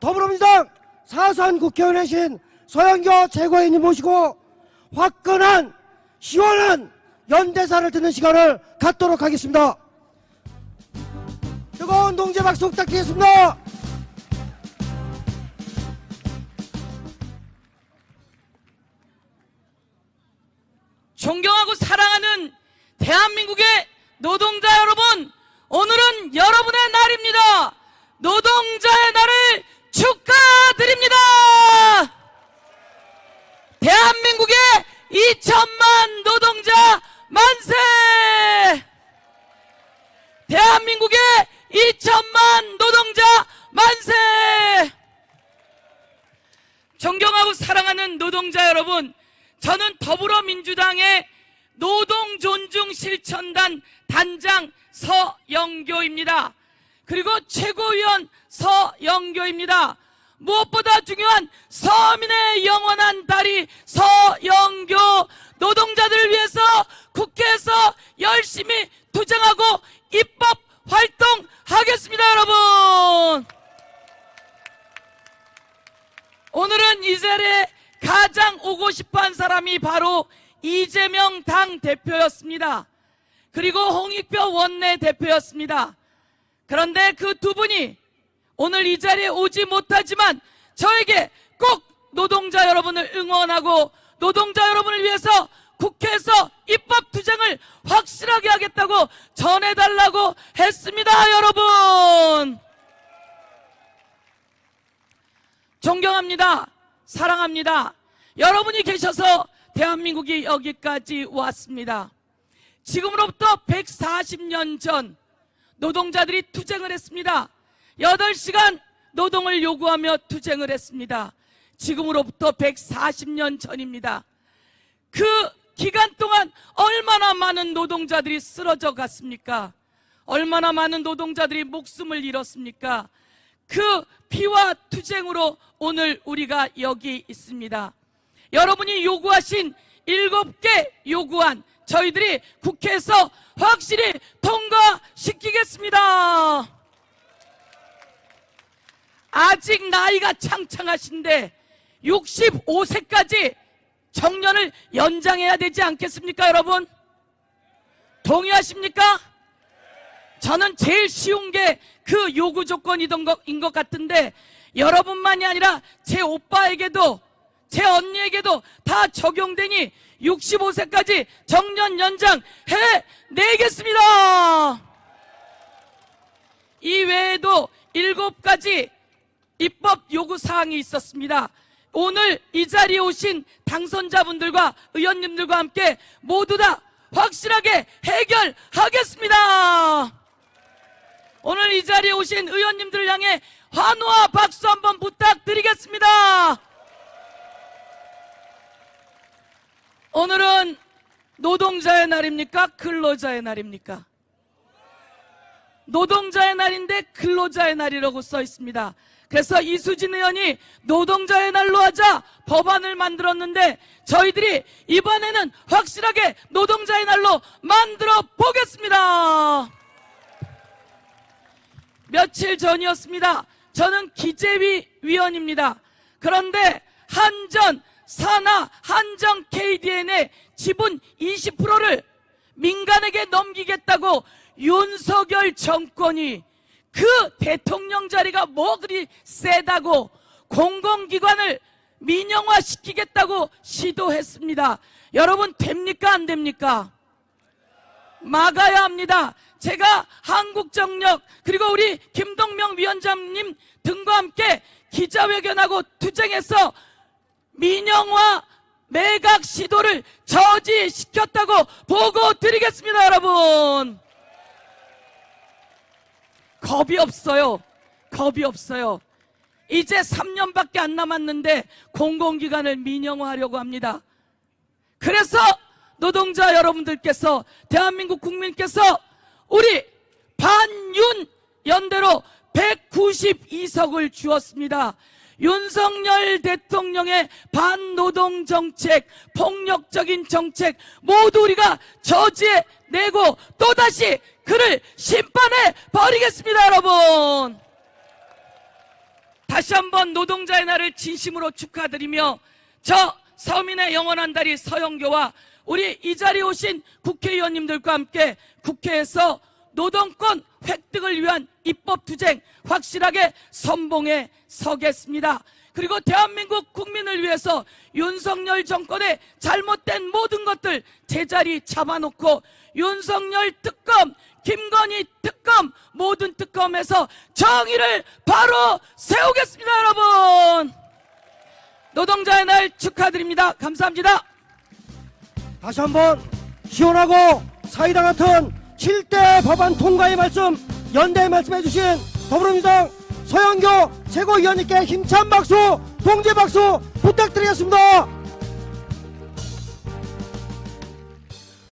더불어민주당 사선 국회의원이신 서영교 최고위원님 모시고 화끈한 시원한 연대사를 듣는 시간을 갖도록 하겠습니다. 뜨거운 동제 박수 부탁드리겠습니다. 존경하고 사랑하는 대한민국의 노동자 여러분, 오늘은 여러분의 날입니다. 노동자의 날을 축하드립니다. 대한민국의 2천만 노동자 만세! 대한민국의 2천만 노동자 만세! 존경하고 사랑하는 노동자 여러분, 저는 더불어민주당의 노동 존중 실천단 단장 서영교입니다. 그리고 최고위원 서영교입니다. 무엇보다 중요한 서민의 영원한 다리 서영교 노동자들을 위해서 국회에서 열심히 투쟁하고 입법 활동하겠습니다, 여러분. 오늘은 이 자리에 가장 오고 싶어 한 사람이 바로 이재명 당 대표였습니다. 그리고 홍익표 원내 대표였습니다. 그런데 그 두 분이 오늘 이 자리에 오지 못하지만 저에게 꼭 노동자 여러분을 응원하고 노동자 여러분을 위해서 국회에서 입법 투쟁을 확실하게 하겠다고 전해달라고 했습니다, 여러분. 존경합니다. 사랑합니다. 여러분이 계셔서 대한민국이 여기까지 왔습니다. 지금으로부터 140년 전 노동자들이 투쟁을 했습니다. 8시간 노동을 요구하며 투쟁을 했습니다. 지금으로부터 140년 전입니다. 그 기간 동안 얼마나 많은 노동자들이 쓰러져 갔습니까? 얼마나 많은 노동자들이 목숨을 잃었습니까? 그 피와 투쟁으로 오늘 우리가 여기 있습니다. 여러분이 요구하신 일곱 개 요구안 저희들이 국회에서 확실히 통과시키겠습니다. 아직 나이가 창창하신데 65세까지 정년을 연장해야 되지 않겠습니까, 여러분? 동의하십니까? 저는 제일 쉬운 게 그 요구 조건이던 것인 것 같은데 여러분만이 아니라 제 오빠에게도 제 언니에게도 다 적용되니 65세까지 정년 연장 해 내겠습니다. 이 외에도 일곱 가지 입법 요구 사항이 있었습니다. 오늘 이 자리에 오신 당선자분들과 의원님들과 함께 모두 다 확실하게 해결하겠습니다. 오늘 이 자리에 오신 의원님들을 향해 환호와 박수 한번 부탁드리겠습니다. 오늘은 노동자의 날입니까? 근로자의 날입니까? 노동자의 날인데 근로자의 날이라고 써 있습니다. 그래서 이수진 의원이 노동자의 날로 하자 법안을 만들었는데 저희들이 이번에는 확실하게 노동자의 날로 만들어 보겠습니다. 며칠 전이었습니다. 저는 기재위 위원입니다. 그런데 한전, 산하, 한정 KDN의 지분 20%를 민간에게 넘기겠다고 윤석열 정권이 그 대통령 자리가 뭐 그리 세다고 공공기관을 민영화 시키겠다고 시도했습니다. 여러분 됩니까 안 됩니까? 막아야 합니다. 제가 한국정력 그리고 우리 김동명 위원장님 등과 함께 기자회견하고 투쟁해서 민영화 매각 시도를 저지시켰다고 보고 드리겠습니다, 여러분. 겁이 없어요. 겁이 없어요. 이제 3년밖에 안 남았는데 공공기관을 민영화하려고 합니다. 그래서 노동자 여러분들께서 대한민국 국민께서 우리 반윤 연대로 192석을 주었습니다. 윤석열 대통령의 반노동 정책, 폭력적인 정책 모두 우리가 저지해 내고 또다시 그를 심판해 버리겠습니다, 여러분. 다시 한번 노동자의 날을 진심으로 축하드리며 저 서민의 영원한 다리 서영교와 우리 이 자리에 오신 국회의원님들과 함께 국회에서 노동권 획득을 위한 입법 투쟁 확실하게 선봉에 서겠습니다. 그리고 대한민국 국민을 위해서 윤석열 정권의 잘못된 모든 것들 제자리 잡아놓고 윤석열 특검, 김건희 특검, 모든 특검에서 정의를 바로 세우겠습니다, 여러분! 노동자의 날 축하드립니다. 감사합니다. 다시 한번 시원하고 사이다 같은 7대 법안 통과의 말씀 연대의 말씀해 주신 더불어민주당 서영교 최고위원님께 힘찬 박수 동지 박수 부탁드리겠습니다.